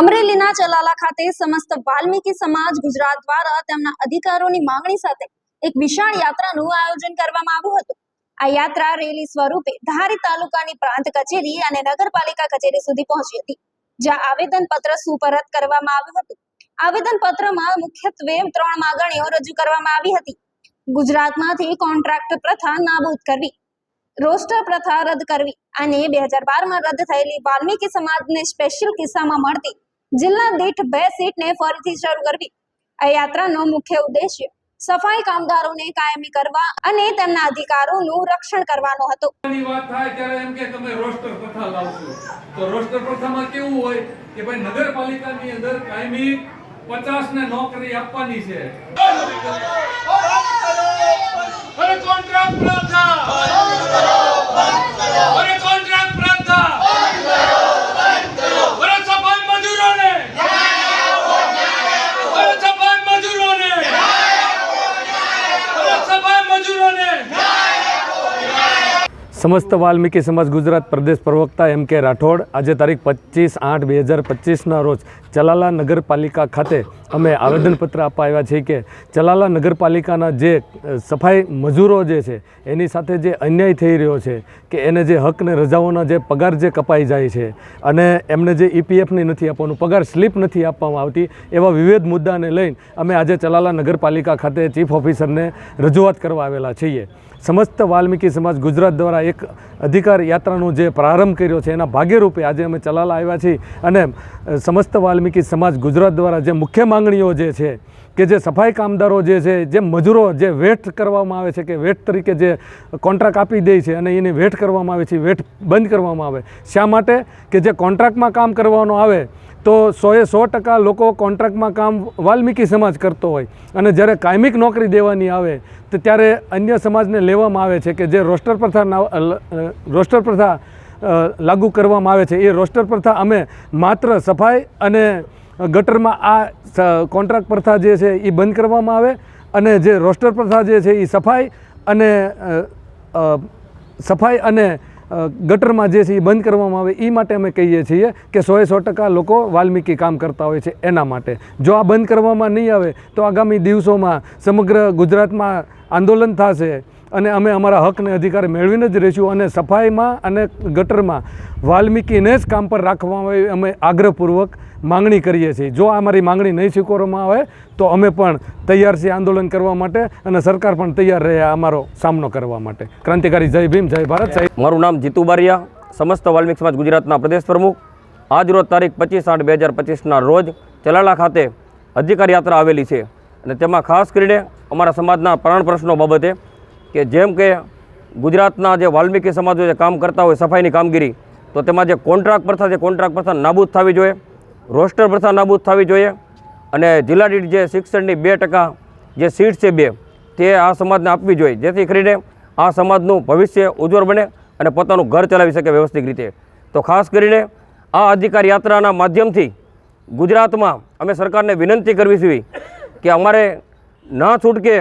અમરેલીના ચલાલા ખાતે સમસ્ત વાલ્મીકી સમાજ ગુજરાત દ્વારા તેમના અધિકારોની માંગણી સાથે એક વિશાળ યાત્રાનું આયોજન કરવામાં આવ્યું હતું. આ યાત્રા રેલી સ્વરૂપે ધારી તાલુકાની પ્રાંત કચેરી અને નગરપાલિકા કચેરી સુધી પહોંચી હતી, જ્યાં આવેદન પત્ર સુપરત કરવામાં આવ્યું હતું. આવેદન પત્રમાં મુખ્યત્વે ત્રણ માગણીઓ રજૂ કરવામાં આવી હતી. ગુજરાતમાંથી કોન્ટ્રાક્ટ પ્રથા નાબૂદ કરવી, રોસ્ટર પ્રથા રદ કરવી અને બે હજાર બારમાં રદ થયેલી વાલ્મીકી સમાજને સ્પેશિયલ કિસ્સામાં મળતી જિલ્લા દીઠ બે સીટને ફરીથી શરૂ કરવી. આ યાત્રાનો મુખ્ય ઉદ્દેશ્ય સફાઈ કામદારોને કાયમી કરવા અને તેમના અધિકારોનું રક્ષણ કરવાનો હતો. ની વાત થાય ત્યારે એમ કે તમે રોસ્ટર પ્રથા લાવશો. તો રોસ્ટર પ્રથામાં કેવું હોય કે ભાઈ નગરપાલિકાની અંદર કાયમી પચાસ ને નોકરી આપવાની છે. અરે કોન્ટ્રાક્ટ પ્રથા અરે કોન્ટ્રાક્ટ પ્રથા અરે સફાઈ મજૂરોને અરે સફાઈ મજૂરોને અરે સફાઈ મજૂરોને સમસ્ત વાલ્મીકી સમાજ ગુજરાત પ્રદેશ પ્રવક્તા એમ કે રાઠોડ આજે તારીખ પચીસ આઠ બે હજાર પચીસના રોજ ચલાલા નગરપાલિકા ખાતે અમે આવેદનપત્ર આપવા આવ્યા છીએ કે ચલાલા નગરપાલિકાના જે સફાઈ મજૂરો જે છે, એની સાથે જે અન્યાય થઈ રહ્યો છે, કે એને જે હક ને રજાઓના જે પગાર જે કપાઈ જાય છે, અને એમને જે ઈપીએફની નથી આપવાનું, પગાર સ્લીપ નથી આપવામાં આવતી, એવા વિવિધ મુદ્દાને લઈને અમે આજે ચલાલા નગરપાલિકા ખાતે ચીફ ઓફિસરને રજૂઆત કરવા આવેલા છીએ. સમસ્ત વાલ્મીકી સમાજ ગુજરાત દ્વારા એક અધિકાર યાત્રાનો જે પ્રારંભ કર્યો છે, એના ભાગ્યરૂપે આજે અમે ચલાલા આવ્યા છીએ, અને સમસ્ત વાલ્મીકી સમાજ ગુજરાત દ્વારા જે મુખ્ય માંગણીઓ જે છે, કે જે સફાઈ કામદારો જે છે, જે મજૂરો જે વેટ કરવામાં આવે છે, કે વેટ તરીકે જે કોન્ટ્રાક્ટ આપી દે છે અને એને વેટ કરવામાં આવે છે, વેટ બંધ કરવામાં આવે, શા માટે? કે જે કોન્ટ્રાક્ટમાં કામ કરવાનો આવે, તો સોએ સો ટકા લોકો કોન્ટ્રાક્ટમાં કામ વાલ્મીકી સમાજ કરતો હોય. અને જ્યારે કાયમિક નોકરી દેવાની આવે, તો ત્યારે અન્ય સમાજને લેવામાં આવે છે કે જે રોસ્ટર પ્રથા રોસ્ટર પ્રથા લાગુ કરવામાં આવે છે. એ રોસ્ટર પ્રથા અમે માત્ર સફાઈ અને ગટરમાં આ કોન્ટ્રાક્ટ પ્રથા જે છે એ બંધ કરવામાં આવે અને જે રોસ્ટર પ્રથા જે છે એ સફાઈ અને સફાઈ અને ગટરમાં જે છે એ બંધ કરવામાં આવે એ માટે અમે કહીએ છીએ કે સોએ સો ટકા લોકો વાલ્મીકી કામ કરતા હોય છે એના માટે. જો આ બંધ કરવામાં નહીં આવે તો આગામી દિવસોમાં સમગ્ર ગુજરાતમાં આંદોલન થશે અને અમે અમારા હકને અધિકાર મેળવીને જ રહીશું અને સફાઈમાં અને ગટરમાં વાલ્મીકીને જ કામ પર રાખવામાં આવે અમે આગ્રહપૂર્વક માંગણી કરીએ છીએ. જો આ અમારી માંગણી નહીં સ્વીકારવામાં આવે, તો અમે પણ તૈયાર છીએ આંદોલન કરવા માટે અને સરકાર પણ તૈયાર રહે અમારો સામનો કરવા માટે. ક્રાંતિકારી જય ભીમ, જય ભારત સાહેબ મારું નામ જીતુ બારિયા, સમસ્ત વાલ્મીક સમાજ ગુજરાતના પ્રદેશ પ્રમુખ. આજ રોજ તારીખ પચીસ આઠ બે હજાર પચીસના રોજ ચલાલા ખાતે અધિકાર યાત્રા આવેલી છે. અને તેમાં ખાસ કરીને અમારા સમાજના પ્રાણ પ્રશ્નો બાબતે કે જેમ કે ગુજરાતના જે વાલ્મીકી સમાજો જે કામ કરતા હોય, સફાઈની કામગીરી, તો તેમાં જે કોન્ટ્રાક્ટ પ્રથા છે, કોન્ટ્રાક્ટ પ્રથા નાબૂદ થવી જોઈએ. રોસ્ટર પ્રથા નાબૂદ થવી જોઈએ અને જિલ્લા દીઠ જે શિક્ષણની બે ટકા જે સીટ છે બે, તે આ સમાજને આપવી જોઈએ. જેથી કરીને આ સમાજનું ભવિષ્ય ઉજ્જવળ બને અને પોતાનું ઘર ચલાવી શકે વ્યવસ્થિત રીતે. તો ખાસ કરીને આ અધિકાર યાત્રાના માધ્યમથી ગુજરાતમાં અમે સરકારને વિનંતી કરવી છે કે અમારે ના છૂટકે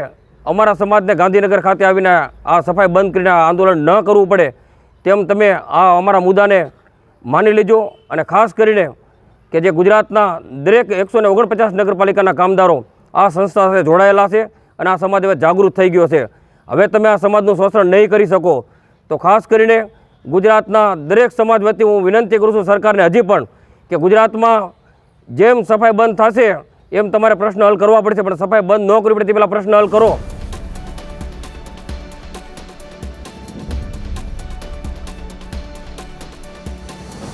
અમારા સમાજને ગાંધીનગર ખાતે આવીને આ સફાઈ બંધ કરીને આંદોલન ન કરવું પડે તેમ તમે આ અમારા મુદ્દાને માની લેજો અને ખાસ કરીને કે જે ગુજરાતના દરેક એકસો ને ઓગણપચાસ નગરપાલિકાના કામદારો આ સંસ્થા સાથે જોડાયેલા છે અને આ સમાજ હવે જાગૃત થઈ ગયો છે. હવે તમે આ સમાજનું શોષણ નહીં કરી શકો, તો ખાસ કરીને ગુજરાતના દરેક સમાજ વતી હું વિનંતી કરું છું સરકારને હજી પણ કે ગુજરાતમાં જેમ સફાઈ બંધ થશે, એમ તમારે પ્રશ્ન હલ કરવા પડશે, પણ સફાઈ બંધ ન કરવી પડે તે પહેલાં પ્રશ્ન હલ કરો.